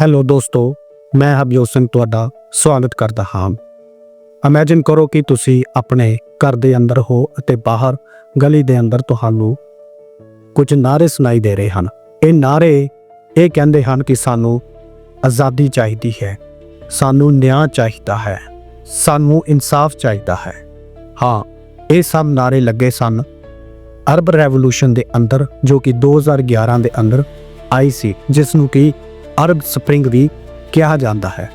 Hello ਦੋਸਤੋ, ਮੈਂ ਹਰਜੋਤ ਸਿੰਘ ਤੁਹਾਡਾ ਸਵਾਗਤ ਕਰਦਾ ਹਾਂ। ਇਮੇਜਿਨ ਕਰੋ ਕਿ ਤੁਸੀਂ ਆਪਣੇ ਘਰ ਦੇ ਅੰਦਰ ਹੋ ਅਤੇ ਬਾਹਰ ਗਲੀ ਦੇ ਅੰਦਰ ਤੁਹਾਨੂੰ ਕੁਝ ਨਾਰੇ ਸੁਣਾਈ ਦੇ ਰਹੇ ਹਨ। ਇਹ ਨਾਰੇ ਇਹ ਕਹਿੰਦੇ ਹਨ ਕਿ ਸਾਨੂੰ ਆਜ਼ਾਦੀ ਚਾਹੀਦੀ ਹੈ, ਸਾਨੂੰ ਨਿਆਂ ਚਾਹੀਦਾ ਹੈ, ਸਾਨੂੰ ਇਨਸਾਫ ਚਾਹੀਦਾ ਹੈ। ਹਾਂ, ਇਹ ਸਭ ਨਾਰੇ ਲੱਗੇ ਸਨ ਅਰਬ ਰੈਵੋਲੂਸ਼ਨ ਦੇ ਅੰਦਰ ਜੋ ਕਿ 2011 ਦੇ ਅੰਦਰ ਆਈ ਸੀ, ਜਿਸ ਨੂੰ ਕਿ ਅਰਬ ਸਪਰਿੰਗ ਵੀ ਕਿਹਾ ਜਾਂਦਾ ਹੈ।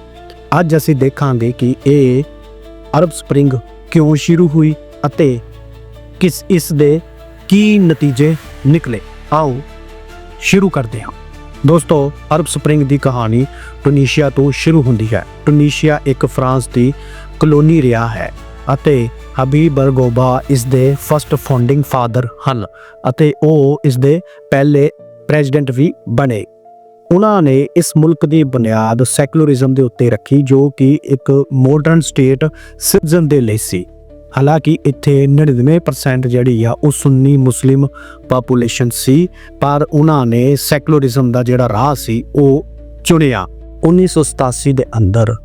ਅੱਜ ਅਸੀਂ ਦੇਖਾਂਗੇ ਕਿ ਇਹ ਅਰਬ ਸਪਰਿੰਗ ਕਿਉਂ ਸ਼ੁਰੂ ਹੋਈ ਅਤੇ ਕਿਸ ਇਸ ਦੇ ਕੀ ਨਤੀਜੇ ਨਿਕਲੇ। ਆਓ ਸ਼ੁਰੂ ਕਰਦੇ ਹਾਂ। ਦੋਸਤੋ, ਅਰਬ ਸਪਰਿੰਗ ਦੀ ਕਹਾਣੀ ਟੁਨੀਸ਼ੀਆ ਤੋਂ ਸ਼ੁਰੂ ਹੁੰਦੀ ਹੈ। ਟੁਨੀਸ਼ੀਆ ਇੱਕ ਫਰਾਂਸ ਦੀ ਕਲੋਨੀ ਰਿਹਾ ਹੈ ਅਤੇ ਹਬੀਬ ਬਰਗੋਬਾ ਇਸ ਦੇ ਫਰਸਟ ਫਾਊਂਡਿੰਗ ਫਾਦਰ ਹਨ ਅਤੇ ਉਹ ਇਸ ਦੇ ਪਹਿਲੇ ਪ੍ਰੈਜ਼ੀਡੈਂਟ ਵੀ ਬਣੇ। ਉਹਨਾਂ ਨੇ ਇਸ ਮੁਲਕ ਦੀ ਬੁਨਿਆਦ ਸੈਕੂਲਰਿਜ਼ਮ ਦੇ ਉੱਤੇ ਰੱਖੀ, ਜੋ ਕਿ ਇੱਕ ਮਾਡਰਨ ਸਟੇਟ ਸਿਟੀਜ਼ਨ ਦੇ ਲਈ ਸੀ। ਹਾਲਾਂਕਿ ਇੱਥੇ 99% ਜਿਹੜੀ ਆ, ਉਹ ਸੁੰਨੀ ਮੁਸਲਿਮ ਪਾਪੂਲੇਸ਼ਨ ਸੀ, ਪਰ ਉਹਨਾਂ ਨੇ ਸੈਕੂਲਰਿਜ਼ਮ ਦਾ ਜਿਹੜਾ ਰਾਹ ਸੀ, ਉਹ ਚੁਣਿਆ। 1987 ਦੇ ਅੰਦਰ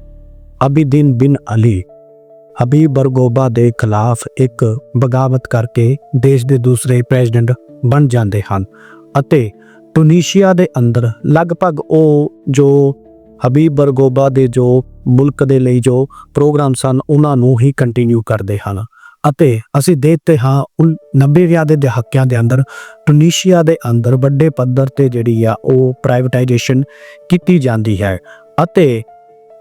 ਅਬੀਦੀਨ ਬਿਨ ਅਲੀ ਹਬੀਬ ਬਰਗੋਬਾ ਦੇ ਖਿਲਾਫ ਇੱਕ ਬਗਾਵਤ ਕਰਕੇ ਦੇਸ਼ ਦੇ ਦੂਸਰੇ ਪ੍ਰੈਜ਼ੀਡੈਂਟ ਬਣ ਜਾਂਦੇ ਹਨ ਅਤੇ ਟੁਨੀਸ਼ੀਆ ਦੇ ਅੰਦਰ ਲਗਭਗ ਉਹ ਜੋ ਹਬੀਬ ਬਰਗੋਬਾ ਦੇ ਜੋ ਮੁਲਕ ਦੇ ਲਈ ਜੋ ਪ੍ਰੋਗਰਾਮ ਸਨ, ਉਹਨਾਂ ਨੂੰ ਹੀ ਕੰਟੀਨਿਊ ਕਰਦੇ ਹਨ। ਅਤੇ ਅਸੀਂ ਦੇਖਦੇ ਹਾਂ 90ਵਿਆਂ ਦੇ ਦਹਾਕਿਆਂ ਦੇ ਅੰਦਰ ਟੁਨੀਸ਼ੀਆ ਦੇ ਅੰਦਰ ਵੱਡੇ ਪੱਧਰ ਤੇ ਜਿਹੜੀ ਆ ਉਹ ਪ੍ਰਾਈਵੇਟਾਈਜੇਸ਼ਨ ਕੀਤੀ ਜਾਂਦੀ ਹੈ ਅਤੇ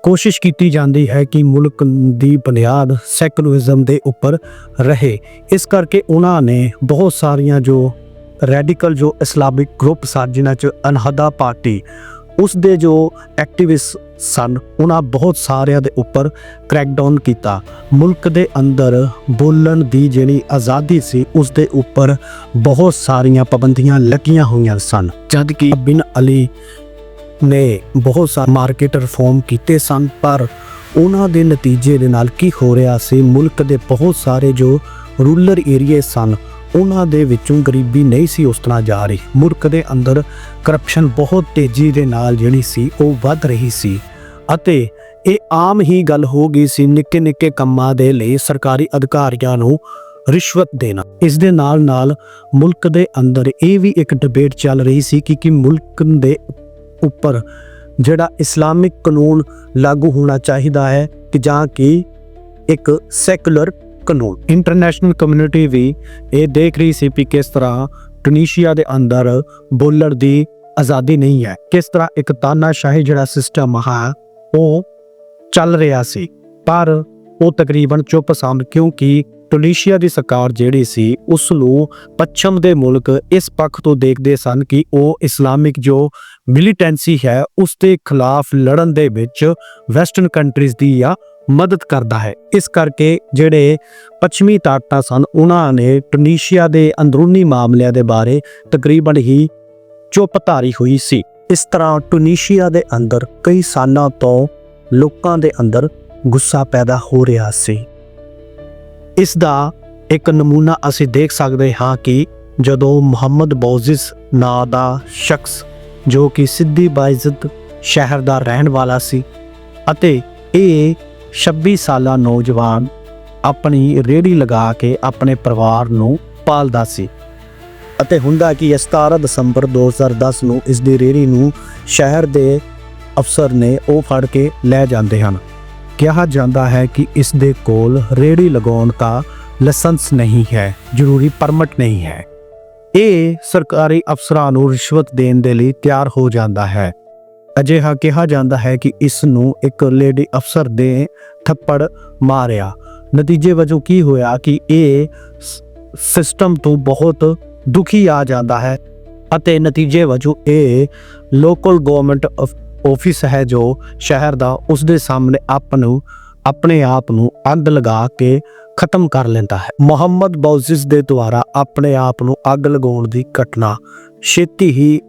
ਕੋਸ਼ਿਸ਼ ਕੀਤੀ ਜਾਂਦੀ ਹੈ ਕਿ ਮੁਲਕ ਦੀ ਬੁਨਿਆਦ ਸੈਕੂਲਰਿਜ਼ਮ ਦੇ ਉੱਪਰ ਰਹੇ। ਇਸ ਕਰਕੇ ਉਹਨਾਂ ਨੇ ਬਹੁਤ ਸਾਰੀਆਂ ਜੋ ਰੈਡੀਕਲ ਜੋ ਇਸਲਾਮਿਕ ਗਰੁੱਪ ਸਨ, ਜਿਨ੍ਹਾਂ ਚ ਅਨਹਦਾ ਪਾਰਟੀ, ਉਸ ਦੇ ਜੋ ਐਕਟਿਵਿਸਟ ਸਨ, ਉਹਨਾਂ ਬਹੁਤ ਸਾਰਿਆਂ ਦੇ ਉੱਪਰ ਕ੍ਰੈਕਡਾਊਨ ਕੀਤਾ। ਮੁਲਕ ਦੇ ਅੰਦਰ ਬੋਲਣ ਦੀ ਜਿਹੜੀ ਆਜ਼ਾਦੀ ਸੀ, ਉਸ ਦੇ ਉੱਪਰ ਬਹੁਤ ਸਾਰੀਆਂ ਪਾਬੰਦੀਆਂ ਲੱਗੀਆਂ ਹੋਈਆਂ ਸਨ। ਜਦ ਕਿ ਬਿਨ ਅਲੀ ਨੇ ਬਹੁਤ ਸਾਰੇ ਮਾਰਕੀਟ ਰਿਫਾਰਮ ਕੀਤੇ ਸਨ, ਪਰ ਉਹਨਾਂ ਦੇ ਨਤੀਜੇ ਦੇ ਨਾਲ ਕੀ ਹੋ ਰਿਹਾ ਸੀ, ਮੁਲਕ ਦੇ ਬਹੁਤ ਸਾਰੇ ਜੋ ਰੂਰਲ ਏਰੀਏ ਸਨ ਉਹਨਾਂ ਦੇ ਵਿੱਚੋਂ ਗਰੀਬੀ ਨਹੀਂ ਸੀ ਉਸ ਤਰ੍ਹਾਂ ਜਾ ਰਹੀ। ਮੁਲਕ ਦੇ ਅੰਦਰ ਕਰਪਸ਼ਨ ਬਹੁਤ ਤੇਜ਼ੀ ਦੇ ਨਾਲ ਜਿਹੜੀ ਸੀ, ਉਹ ਵੱਧ ਰਹੀ ਸੀ। ਅਤੇ ਇਹ ਆਮ ਹੀ ਗੱਲ ਹੋ ਗਈ ਸੀ ਨਿੱਕੇ ਨਿੱਕੇ ਕੰਮਾਂ ਦੇ ਲਈ ਸਰਕਾਰੀ ਅਧਿਕਾਰੀਆਂ ਨੂੰ ਰਿਸ਼ਵਤ ਦੇਣਾ। ਇਸ ਦੇ ਨਾਲ ਨਾਲ ਮੁਲਕ ਦੇ ਅੰਦਰ ਇਹ ਵੀ ਇੱਕ ਡਿਬੇਟ ਚੱਲ ਰਹੀ ਸੀ ਕਿ ਕਿ ਮੁਲਕ ਦੇ ਉੱਪਰ ਜਿਹੜਾ ਇਸਲਾਮਿਕ ਕਾਨੂੰਨ ਲਾਗੂ ਹੋਣਾ ਚਾਹੀਦਾ ਹੈ ਕਿ ਜਾਂ ਕਿ ਇੱਕ ਸੈਕੂਲਰ ਕਾਨੂੰਨ ਇੰਟਰਨੈਸ਼ਨਲ ਕਮਿਊਨਿਟੀ ਵੀ ਇਹ ਦੇਖ ਰਹੀ ਸੀ ਕਿ ਕਿਸ ਤਰ੍ਹਾਂ ਟੁਨੀਸ਼ੀਆ ਦੇ ਅੰਦਰ ਬੋਲਣ ਦੀ ਆਜ਼ਾਦੀ ਨਹੀਂ ਹੈ। ਕਿਸ ਤਰ੍ਹਾਂ ਇੱਕ ਤਾਨਾਸ਼ਾਹੀ ਜਿਹੜਾ ਸਿਸਟਮ ਹੈ ਉਹ ਚੱਲ ਰਿਹਾ ਸੀ। ਪਰ ਉਹ ਤਕਰੀਬਨ ਚੁੱਪ ਸਨ ਕਿਉਂਕਿ ਟੁਨੀਸ਼ੀਆ ਦੀ ਸਰਕਾਰ ਜਿਹੜੀ ਸੀ, ਉਸ ਨੂੰ ਪੱਛਮ ਦੇ ਮੁਲਕ ਇਸ ਪੱਖ ਤੋਂ ਦੇਖਦੇ ਸਨ ਕਿ ਉਹ ਇਸਲਾਮਿਕ ਜੋ ਮਿਲੀਟੈਂਸੀ ਹੈ, ਉਸ ਦੇ ਖਿਲਾਫ ਲੜਨ ਦੇ ਵਿੱਚ ਵੈਸਟਰਨ ਕੰਟਰੀਜ਼ ਦੀ ਆ ਮਦਦ ਕਰਦਾ ਹੈ। ਇਸ ਕਰਕੇ ਜਿਹੜੇ ਪੱਛਮੀ ਤਾਕਤਾਂ ਸਨ, ਉਹਨਾਂ ਨੇ ਟੁਨੀਸ਼ੀਆ ਦੇ ਅੰਦਰੂਨੀ ਮਾਮਲਿਆਂ ਦੇ ਬਾਰੇ ਤਕਰੀਬਨ ਹੀ ਚੁੱਪ ਧਾਰੀ ਹੋਈ ਸੀ। ਇਸ ਤਰ੍ਹਾਂ ਟੁਨੀਸ਼ੀਆ ਦੇ ਅੰਦਰ ਕਈ ਸਾਲਾਂ ਤੋਂ ਲੋਕਾਂ ਦੇ ਅੰਦਰ ਗੁੱਸਾ ਪੈਦਾ ਹੋ ਰਿਹਾ ਸੀ। ਇਸ ਦਾ ਇੱਕ ਨਮੂਨਾ ਅਸੀਂ ਦੇਖ ਸਕਦੇ ਹਾਂ ਕਿ ਜਦੋਂ ਮੁਹੰਮਦ ਬੌਜ਼ਿਸ ਨਾਂ ਦਾ ਸ਼ਖਸ, ਜੋ ਕਿ ਸਿੱਧੀ ਬਾਇਜ਼ਤ ਸ਼ਹਿਰ ਦਾ ਰਹਿਣ ਵਾਲਾ ਸੀ ਅਤੇ ਇਹ 26 ਸਾਲਾ ਨੌਜਵਾਨ ਆਪਣੀ ਰੇੜੀ ਲਗਾ ਕੇ ਆਪਣੇ ਪਰਿਵਾਰ ਨੂੰ ਪਾਲਦਾ ਸੀ। ਅਤੇ ਹੁੰਦਾ ਕਿ 17 ਦਸੰਬਰ 2010 ਨੂੰ ਇਸ ਦੀ ਰੇੜੀ ਨੂੰ ਸ਼ਹਿਰ ਦੇ ਅਫਸਰ ਨੇ ਉਹ ਫੜ ਕੇ ਲੈ ਜਾਂਦੇ ਹਨ। ਕਿਹਾ ਜਾਂਦਾ ਹੈ ਕਿ ਇਸ ਦੇ ਕੋਲ ਰੇੜੀ ਲਗਾਉਣ ਦਾ ਲਾਇਸੈਂਸ ਨਹੀਂ ਹੈ, ਜ਼ਰੂਰੀ ਪਰਮਿਟ ਨਹੀਂ ਹੈ। ਇਹ ਸਰਕਾਰੀ ਅਫਸਰਾਂ ਨੂੰ ਰਿਸ਼ਵਤ ਦੇਣ ਦੇ ਲਈ ਤਿਆਰ ਹੋ ਜਾਂਦਾ ਹੈ। ਅਜਿਹਾ ਕਿਹਾ ਜਾਂਦਾ ਹੈ ਕਿ ਇਸ ਨੂੰ ਇੱਕ ਲੇਡੀ ਅਫਸਰ ਦੇ ਥੱਪੜ ਮਾਰਿਆ। ਨਤੀਜੇ ਵਜੋਂ ਕੀ ਹੋਇਆ ਕਿ ਇਹ ਸਿਸਟਮ ਤੋਂ ਬਹੁਤ ਦੁਖੀ ਆ ਜਾਂਦਾ ਹੈ ਅਤੇ ਨਤੀਜੇ ਵਜੋਂ ਇਹ ਲੋਕਲ ਗਵਰਨਮੈਂਟ ਆਫਿਸ ਹੈ ਜੋ ਸ਼ਹਿਰ ਦਾ ਉਸ ਦੇ ਸਾਹਮਣੇ ਆਪ ਨੂੰ, ਆਪਣੇ ਆਪ ਨੂੰ ਅੱਗ ਲਗਾ ਕੇ ਖਤਮ ਕਰ ਲੈਂਦਾ ਹੈ। ਮੁਹੰਮਦ ਬੌਜ਼ਿਸ ਦੇ ਦੁਆਰਾ ਆਪਣੇ ਆਪ ਨੂੰ ਅੱਗ ਲਗਾਉਣ ਦੀ ਘਟਨਾ ਛੇਤੀ ਹੀ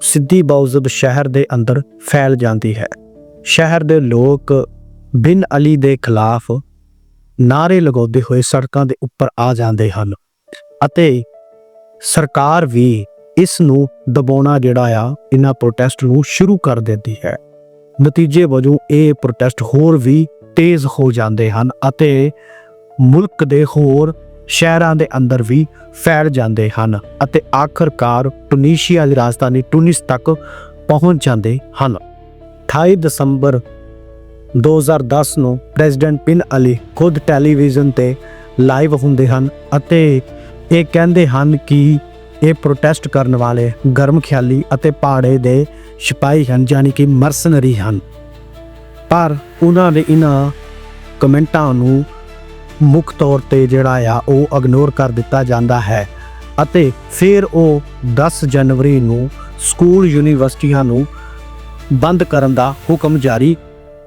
ਸਿੱਧੀ ਬੌਜ਼ਦ ਸ਼ਹਿਰ ਦੇ ਅੰਦਰ ਫੈਲ ਜਾਂਦੀ ਹੈ। ਸ਼ਹਿਰ ਦੇ ਲੋਕ ਬਿਨ ਅਲੀ ਦੇ ਖਿਲਾਫ ਨਾਰੇ ਲਗਾਉਂਦੇ ਹੋਏ ਸੜਕਾਂ ਦੇ ਉੱਪਰ ਆ ਜਾਂਦੇ ਹਨ ਅਤੇ ਸਰਕਾਰ ਵੀ ਇਸ ਨੂੰ ਦਬਾਉਣਾ ਜਿਹੜਾ ਆ, ਇਹਨਾਂ ਪ੍ਰੋਟੈਸਟ ਨੂੰ ਸ਼ੁਰੂ ਕਰ ਦਿੰਦੀ ਹੈ। ਨਤੀਜੇ ਵਜੋਂ ਇਹ ਪ੍ਰੋਟੈਸਟ ਹੋਰ ਵੀ ਤੇਜ਼ ਹੋ ਜਾਂਦੇ ਹਨ ਅਤੇ ਮੁਲਕ ਦੇ ਹੋਰ ਸ਼ਹਿਰਾਂ ਦੇ ਅੰਦਰ ਵੀ ਫੈਲ ਜਾਂਦੇ ਹਨ ਅਤੇ ਆਖਰਕਾਰ ਟੁਨੀਸ਼ੀਆ ਦੀ ਰਾਜਧਾਨੀ ਟੁਨਿਸ ਤੱਕ ਪਹੁੰਚ ਜਾਂਦੇ ਹਨ। 28 ਦਸੰਬਰ 2010 ਨੂੰ ਪ੍ਰੈਜ਼ੀਡੈਂਟ ਬਿਨ ਅਲੀ ਖੁਦ ਟੈਲੀਵਿਜ਼ਨ ਤੇ ਲਾਈਵ ਹੁੰਦੇ ਹਨ ਅਤੇ ਇਹ ਕਹਿੰਦੇ ਹਨ ਕਿ ਇਹ ਪ੍ਰੋਟੈਸਟ ਕਰਨ ਵਾਲੇ ਗਰਮ ਖਿਆਲੀ ਅਤੇ ਪਹਾੜੇ ਦੇ ਸਿਪਾਹੀ ਹਨ, ਯਾਨੀ ਕਿ ਮਰਸਨਰੀ ਹਨ। ਪਰ ਉਹਨਾਂ ਦੇ ਇਹਨਾਂ ਕਮੈਂਟਾਂ ਨੂੰ ਮੁੱਖ ਤੌਰ ਤੇ ਜਿਹੜਾ ਆ, ਉਹ ਇਗਨੋਰ ਕਰ ਦਿੱਤਾ ਜਾਂਦਾ ਹੈ ਅਤੇ ਫਿਰ ਉਹ 10 ਜਨਵਰੀ ਨੂੰ ਸਕੂਲ ਯੂਨੀਵਰਸਿਟੀਆਂ ਨੂੰ ਬੰਦ ਕਰਨ ਦਾ ਹੁਕਮ ਜਾਰੀ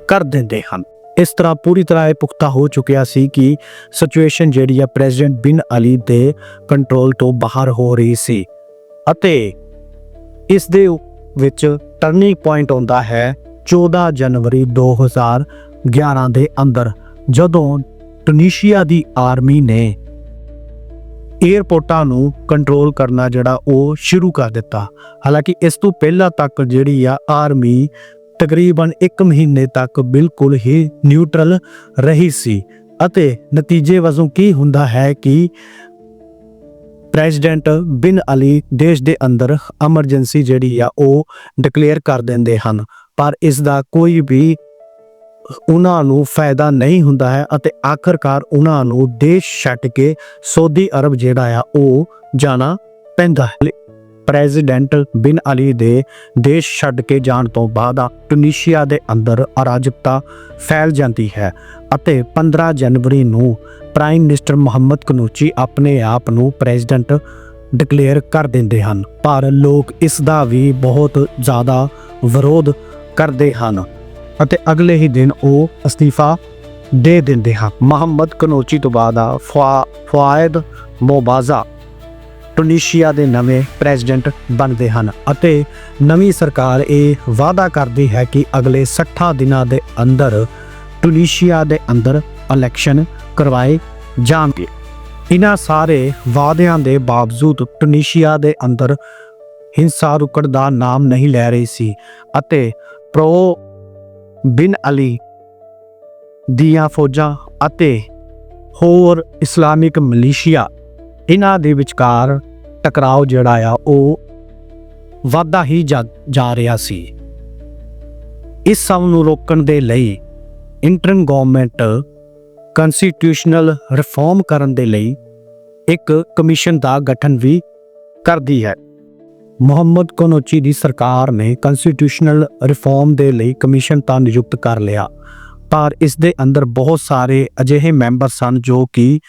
ਕਰ ਦਿੰਦੇ ਹਨ। ਇਸ ਤਰ੍ਹਾਂ ਪੂਰੀ ਤਰ੍ਹਾਂ ਇਹ ਪੁਖਤਾ ਹੋ ਚੁੱਕਿਆ ਸੀ ਕਿ ਸਿਚੁਏਸ਼ਨ ਜਿਹੜੀ ਆ, ਪ੍ਰੈਜ਼ੀਡੈਂਟ ਬਿਨ ਅਲੀ ਦੇ ਕੰਟਰੋਲ ਤੋਂ ਬਾਹਰ ਹੋ ਰਹੀ ਸੀ ਅਤੇ ਇਸ ਦੇ ਵਿੱਚ ਟਰਨਿੰਗ ਪੁਆਇੰਟ ਆਉਂਦਾ ਹੈ 14 ਜਨਵਰੀ 2011 ਦੇ ਅੰਦਰ, ਜਦੋਂ ਟੁਨੀਸ਼ੀਆ ਦੀ ਆਰਮੀ ਨੇ 에ਅਰਪੋਰਟਾਂ ਨੂੰ ਕੰਟਰੋਲ ਕਰਨਾ ਜਿਹੜਾ ਉਹ ਸ਼ੁਰੂ ਕਰ ਦਿੱਤਾ। ਹਾਲਾਂਕਿ ਇਸ ਤੋਂ ਪਹਿਲਾਂ ਤੱਕ ਜਿਹੜੀ ਆ ਆਰਮੀ ਤਕਰੀਬਨ 1 ਮਹੀਨੇ ਤੱਕ ਬਿਲਕੁਲ ਹੀ ਨਿਊਟਰਲ ਰਹੀ ਸੀ ਅਤੇ ਨਤੀਜੇ ਵਜੋਂ ਕੀ ਹੁੰਦਾ ਹੈ ਕਿ ਪ੍ਰੈਜ਼ੀਡੈਂਟ ਬਿਨ ਅਲੀ ਦੇਸ਼ ਦੇ ਅੰਦਰ ਐਮਰਜੈਂਸੀ ਜਿਹੜੀ ਆ ਉਹ ਡਿਕਲੇਅਰ ਕਰ ਦਿੰਦੇ ਹਨ, ਪਰ ਇਸ ਦਾ ਕੋਈ ਵੀ ਉਹਨਾਂ ਨੂੰ ਫਾਇਦਾ ਨਹੀਂ ਹੁੰਦਾ ਹੈ ਅਤੇ ਆਖਰਕਾਰ ਉਹਨਾਂ ਨੂੰ ਦੇਸ਼ ਛੱਡ ਕੇ ਸਾਊਦੀ ਅਰਬ ਜਿਹੜਾ ਆ, ਉਹ ਜਾਣਾ ਪੈਂਦਾ ਹੈ। ਪ੍ਰੈਜ਼ੀਡੈਂਟ ਬਿਨ ਅਲੀ ਦੇ ਦੇਸ਼ ਛੱਡ ਕੇ ਜਾਣ ਤੋਂ ਬਾਅਦ ਟੁਨੀਸ਼ੀਆ ਦੇ ਅੰਦਰ ਅਰਾਜਕਤਾ ਫੈਲ ਜਾਂਦੀ ਹੈ ਅਤੇ 15 ਜਨਵਰੀ ਨੂੰ ਪ੍ਰਾਈਮ ਮਿਨਿਸਟਰ ਮੁਹੰਮਦ ਕਨੂਚੀ ਆਪਣੇ ਆਪ ਨੂੰ ਪ੍ਰੈਜ਼ੀਡੈਂਟ ਡਿਕਲੇਅਰ ਕਰ ਦਿੰਦੇ ਹਨ। ਪਰ ਲੋਕ ਇਸ ਦਾ ਵੀ ਬਹੁਤ ਜ਼ਿਆਦਾ ਵਿਰੋਧ ਕਰਦੇ ਹਨ। ਅਤੇ ਅਗਲੇ ਹੀ ਦਿਨ ਉਹ ਅਸਤੀਫਾ ਦੇ ਦਿੰਦੇ ਹਨ। ਮੁਹੰਮਦ ਕਨੋਚੀ ਤੋਂ ਬਾਅਦ ਆ ਫੁਆ- ਫੁਆਇਦ ਮੋਬਾਜ਼ਾ ਟੁਨੀਸ਼ੀਆ ਦੇ ਨਵੇਂ ਪ੍ਰੈਜ਼ੀਡੈਂਟ ਬਣਦੇ ਹਨ ਅਤੇ ਨਵੀਂ ਸਰਕਾਰ ਇਹ ਵਾਅਦਾ ਕਰਦੀ ਹੈ ਕਿ ਅਗਲੇ 60 ਦਿਨਾਂ ਦੇ ਅੰਦਰ ਟੁਨੀਸ਼ੀਆ ਦੇ ਅੰਦਰ ਇਲੈਕਸ਼ਨ ਕਰਵਾਏ ਜਾਣਗੇ। ਇਹਨਾਂ ਸਾਰੇ ਵਾਅਦਿਆਂ ਦੇ ਬਾਵਜੂਦ ਟੁਨੀਸ਼ੀਆ ਦੇ ਅੰਦਰ ਹਿੰਸਾ ਰੁਕਣ ਦਾ ਨਾਮ ਨਹੀਂ ਲੈ ਰਹੀ ਸੀ ਅਤੇ ਪ੍ਰੋ ਬਿਨ ਅਲੀ ਦੀਆਂ ਫੌਜਾਂ ਅਤੇ ਹੋਰ ਇਸਲਾਮਿਕ ਮਲੀਸ਼ੀਆ ਇਹਨਾਂ ਦੇ ਵਿਚਕਾਰ ਟਕਰਾਓ ਜਿਹੜਾ ਆ, ਉਹ ਵਾਧਾ ਹੀ ਜਾ- ਜਾ ਰਿਹਾ ਸੀ। ਇਸ ਸਭ ਨੂੰ ਰੋਕਣ ਦੇ ਲਈ ਇੰਟਰਨ ਗਵਰਨਮੈਂਟ ਕਨਸਟੀਟਿਊਸ਼ਨਲ ਰਿਫਾਰਮ ਕਰਨ ਦੇ ਲਈ ਇੱਕ ਕਮਿਸ਼ਨ ਦਾ ਗਠਨ ਵੀ ਕਰਦੀ ਹੈ। ਮੁਹੰਮਦ ਕਨੋਚੀ ਦੀ ਸਰਕਾਰ ਨੇ ਕਨਸਟੀਟਿਊਸ਼ਨਲ ਰਿਫਾਰਮ ਦੇ ਲਈ ਕਮਿਸ਼ਨ ਤਾਂ ਨਿਯੁਕਤ ਕਰ ਲਿਆ, ਪਰ ਇਸ ਦੇ ਅੰਦਰ ਬਹੁਤ ਸਾਰੇ ਅਜਿਹੇ ਮੈਂਬਰ ਸਨ ਜੋ ਕਿ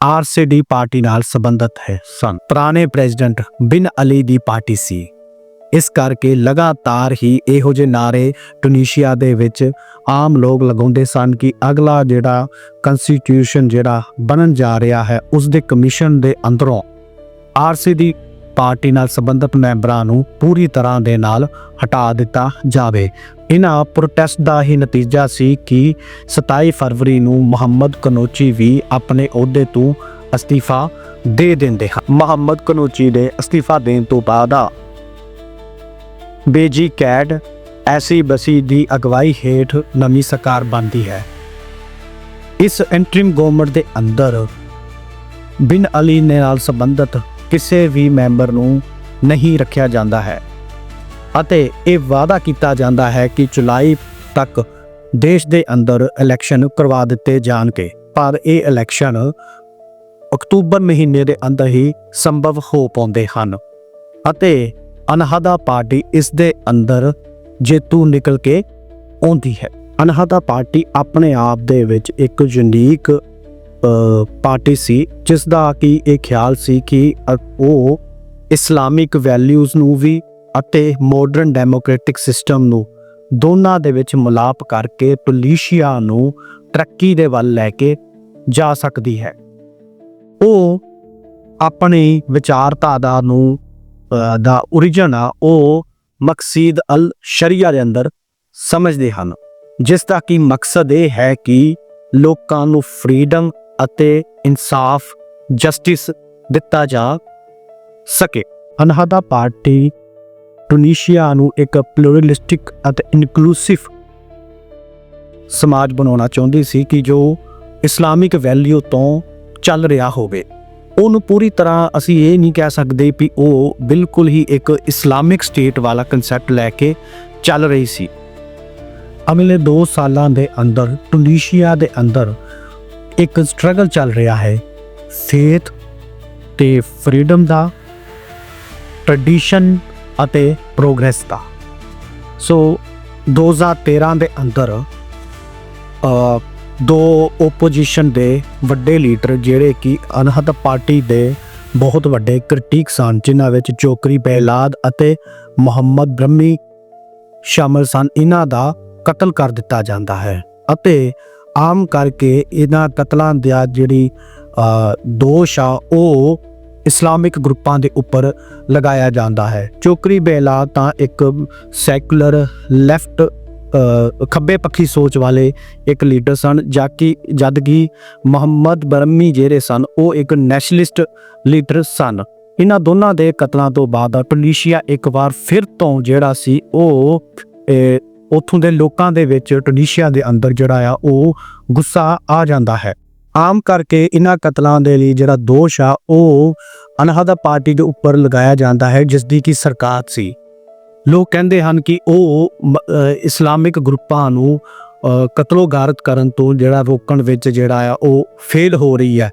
ਆਰਸੀਡੀ ਪਾਰਟੀ ਨਾਲ ਸੰਬੰਧਿਤ ਹੈ ਸਨ। ਪੁਰਾਣੇ ਪ੍ਰੈਜ਼ੀਡੈਂਟ ਬਿਨ ਅਲੀ ਦੀ ਪਾਰਟੀ ਸੀ। ਇਸ ਕਰਕੇ ਲਗਾਤਾਰ ਹੀ ਇਹੋ ਜਿਹੇ ਨਾਰੇ ਟੁਨੀਸ਼ੀਆ ਦੇ ਵਿੱਚ ਆਮ ਲੋਕ ਲਗਾਉਂਦੇ ਸਨ ਕਿ ਅਗਲਾ ਜਿਹੜਾ ਕਨਸਟੀਟਿਊਸ਼ਨ ਜਿਹੜਾ ਬਣਨ ਜਾ ਰਿਹਾ ਹੈ, ਉਸ ਦੇ ਕਮਿਸ਼ਨ ਦੇ ਅੰਦਰੋਂ ਆਰਸੀਡੀ ਪਾਰਟੀ ਨਾਲ ਸੰਬੰਧਿਤ ਮੈਂਬਰਾਂ ਨੂੰ ਪੂਰੀ ਤਰ੍ਹਾਂ ਦੇ ਨਾਲ ਹਟਾ ਦਿੱਤਾ ਜਾਵੇ। ਇਹਨਾਂ ਪ੍ਰੋਟੈਸਟ ਦਾ ਹੀ ਨਤੀਜਾ ਸੀ ਕਿ 27 ਫਰਵਰੀ ਨੂੰ ਮੁਹੰਮਦ ਕਨੋਚੀ ਵੀ ਆਪਣੇ ਅਹੁਦੇ ਤੋਂ ਅਸਤੀਫਾ ਦੇ ਦਿੰਦੇ ਹਨ। ਮੁਹੰਮਦ ਕਨੋਚੀ ਦੇ ਅਸਤੀਫਾ ਦੇਣ ਤੋਂ ਬਾਅਦ ਬੇਜੀ ਕੈਡ ਐਸੀ ਬਸੀ ਦੀ ਅਗਵਾਈ ਹੇਠ ਨਵੀਂ ਸਰਕਾਰ ਬਣਦੀ ਹੈ। ਇਸ ਐਂਟਰਿਮ ਗਵਰਨਮੈਂਟ ਦੇ ਅੰਦਰ ਬਿਨ ਅਲੀ ਨੇ ਨਾਲ ਸੰਬੰਧਿਤ ਕਿਸੇ ਵੀ ਮੈਂਬਰ ਨੂੰ ਨਹੀਂ ਰੱਖਿਆ ਜਾਂਦਾ ਹੈ। ਅਤੇ ਇਹ ਵਾਅਦਾ ਕੀਤਾ ਜਾਂਦਾ ਹੈ ਕਿ ਜੁਲਾਈ ਤੱਕ ਦੇਸ਼ ਦੇ ਅੰਦਰ ਇਲੈਕਸ਼ਨ ਕਰਵਾ ਦਿੱਤੇ ਜਾਣਗੇ। ਪਰ ਇਹ ਇਲੈਕਸ਼ਨ ਅਕਤੂਬਰ ਮਹੀਨੇ ਦੇ ਅੰਦਰ ਹੀ ਸੰਭਵ ਹੋ ਪਾਉਂਦੇ ਹਨ। ਅਤੇ ਅਨਹਦਾ ਪਾਰਟੀ ਇਸ ਦੇ ਅੰਦਰ ਜੇਤੂ ਨਿਕਲ ਕੇ ਆਉਂਦੀ ਹੈ। ਅਨਹਦਾ ਪਾਰਟੀ ਆਪਣੇ ਆਪ ਦੇ ਵਿੱਚ ਇੱਕ ਯੂਨੀਕ ਪਾਰਟੀ ਸੀ ਜਿਸ ਦਾ ਕਿ ਇਹ ਖਿਆਲ ਸੀ ਕਿ ਉਹ ਇਸਲਾਮਿਕ ਵੈਲਿਊਜ਼ ਨੂੰ ਵੀ ਅਤੇ ਮਾਡਰਨ ਡੈਮੋਕ੍ਰੈਟਿਕ ਸਿਸਟਮ ਨੂੰ ਦੋਨਾਂ ਦੇ ਵਿੱਚ ਮਿਲਾਪ ਕਰਕੇ ਟੁਨੀਸ਼ੀਆ ਨੂੰ ਤਰੱਕੀ ਦੇ ਵੱਲ ਲੈ ਕੇ ਜਾ ਸਕਦੀ ਹੈ। ਉਹ ਆਪਣੀ ਵਿਚਾਰਧਾਰਾ ਨੂੰ ਦਾ origin ਆ, ਉਹ ਮਕਸੀਦ ਅਲ ਸ਼ਰੀਆ ਦੇ ਅੰਦਰ ਸਮਝਦੇ ਹਨ ਜਿਸ ਦਾ ਕੀ ਮਕਸਦ ਇਹ ਹੈ ਕਿ ਲੋਕਾਂ ਨੂੰ ਫਰੀडम ਅਤੇ ਇਨਸਾਫ, ਜਸਟਿਸ ਦਿੱਤਾ ਜਾ ਸਕੇ। ਅਨਹਦਾ ਪਾਰਟੀ ਟੁਨੀਸ਼ੀਆ ਨੂੰ ਇੱਕ ਪਲੂਰਲਿਸਟਿਕ ਅਤੇ ਇਨਕਲੂਸਿਵ ਸਮਾਜ ਬਣਾਉਣਾ ਚਾਹੁੰਦੀ ਸੀ ਕਿ ਜੋ ਇਸਲਾਮਿਕ ਵੈਲਿਊ ਤੋਂ ਚੱਲ ਰਿਹਾ ਹੋਵੇ। ਉਹਨੂੰ ਪੂਰੀ ਤਰ੍ਹਾਂ ਅਸੀਂ ਇਹ ਨਹੀਂ ਕਹਿ ਸਕਦੇ ਵੀ ਉਹ ਬਿਲਕੁਲ ਹੀ ਇੱਕ ਇਸਲਾਮਿਕ ਸਟੇਟ ਵਾਲਾ ਕਨਸੈਪਟ ਲੈ ਕੇ ਚੱਲ ਰਹੀ ਸੀ। ਅਗਲੇ 2 ਸਾਲਾਂ ਦੇ ਅੰਦਰ, ਟੁਨੀਸ਼ੀਆ ਦੇ ਅੰਦਰ ਇੱਕ ਸਟਰਗਲ ਚੱਲ ਰਿਹਾ ਹੈ। ਫੇਥ ਤੇ ਫਰੀडम ਦਾ ਟ੍ਰੈਡੀਸ਼ਨ ਅਤੇ ਪ੍ਰੋਗਰੈਸ ਦਾ। ਸੋ 2013 ਦੇ ਅੰਦਰ ਦੋ ਓਪੋਜੀਸ਼ਨ ਦੇ ਵੱਡੇ ਲੀਡਰ ਜਿਹੜੇ ਕਿ ਅਨਹਦ ਪਾਰਟੀ ਦੇ ਬਹੁਤ ਵੱਡੇ ਕ੍ਰਿਟਿਕ ਸਨ, ਜਿਨ੍ਹਾਂ ਵਿੱਚ ਚੋਕਰੀ ਬਹਿਲਾਦ ਅਤੇ ਮੁਹੰਮਦ ਬ੍ਰਹਮੀ ਸ਼ਾਮਲ ਸਨ, ਇਹਨਾਂ ਦਾ ਕਤਲ ਕਰ ਦਿੱਤਾ ਜਾਂਦਾ ਹੈ ਅਤੇ ਆਮ ਕਰਕੇ ਇਹਨਾਂ ਕਤਲਾਂ ਦਾ ਜਿਹੜੀ ਦੋਸ਼ ਆ ਉਹ ਇਸਲਾਮਿਕ ਗਰੁੱਪਾਂ ਦੇ ਉੱਪਰ ਲਗਾਇਆ ਜਾਂਦਾ ਹੈ। ਚੋਕਰੀ ਬੇਲਾ ਤਾਂ ਇੱਕ ਸੈਕੂਲਰ ਲੈਫਟ ਖੱਬੇ ਪੱਖੀ ਸੋਚ ਵਾਲੇ ਇੱਕ ਲੀਡਰ ਸਨ ਜਾਕੀ ਜਦਕਿ ਮੁਹੰਮਦ ਬਰਮੀ ਜਿਹੜੇ ਸਨ ਉਹ ਇੱਕ ਨੈਸ਼ਨਲਿਸਟ ਲੀਡਰ ਸਨ। ਇਹਨਾਂ ਦੋਨਾਂ ਦੇ ਕਤਲਾਂ ਤੋਂ ਬਾਅਦ ਟੂਨੀਸ਼ੀਆ ਇੱਕ ਵਾਰ ਫਿਰ ਤੋਂ ਜਿਹੜਾ ਸੀ ਉਹ ਇਹ, ਉੱਥੋਂ ਦੇ ਲੋਕਾਂ ਦੇ ਵਿੱਚ ਟੂਨੀਸ਼ੀਆ ਦੇ ਅੰਦਰ ਜਿਹੜਾ ਆ, ਉਹ ਗੁੱਸਾ ਆ ਜਾਂਦਾ ਹੈ। ਆਮ ਕਰਕੇ ਇਹਨਾਂ ਕਤਲਾਂ ਦੇ ਲਈ ਜਿਹੜਾ ਦੋਸ਼ ਆ, ਉਹ ਅਨਹਦਾ ਪਾਰਟੀ ਦੇ ਉੱਪਰ ਲਗਾਇਆ ਜਾਂਦਾ ਹੈ ਜਿਸ ਦੀ ਕਿ ਸਰਕਾਰ ਸੀ। ਲੋਕ ਕਹਿੰਦੇ ਹਨ ਕਿ ਉਹ ਇਸਲਾਮਿਕ ਗਰੁੱਪਾਂ ਨੂੰ ਕਤਲੋਗਾਰਤ ਕਰਨ ਤੋਂ ਜਿਹੜਾ ਰੋਕਣ ਵਿੱਚ ਜਿਹੜਾ ਆ, ਉਹ ਫੇਲ ਹੋ ਰਹੀ ਹੈ।